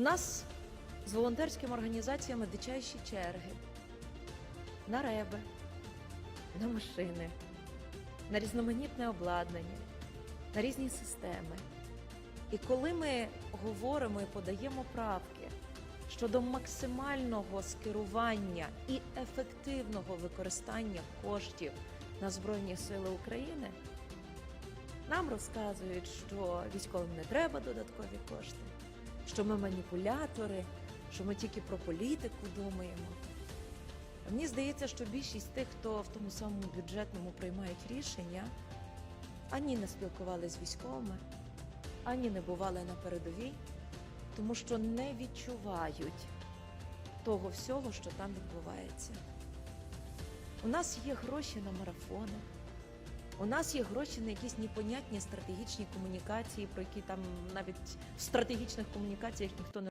У нас з волонтерськими організаціями дичайші черги на реби, на машини, на різноманітне обладнання, на різні системи. І коли ми говоримо і подаємо правки щодо максимального скерування і ефективного використання коштів на Збройні Сили України, нам розказують, що військовим не треба додаткові кошти, що ми маніпулятори, що ми тільки про політику думаємо. Мені здається, що більшість тих, хто в тому самому бюджетному приймають рішення, ані не спілкувалися з військовими, ані не бували на передовій, тому що не відчувають того всього, що там відбувається. У нас є гроші на марафони, у нас є гроші на якісь непонятні стратегічні комунікації, про які там навіть в стратегічних комунікаціях ніхто не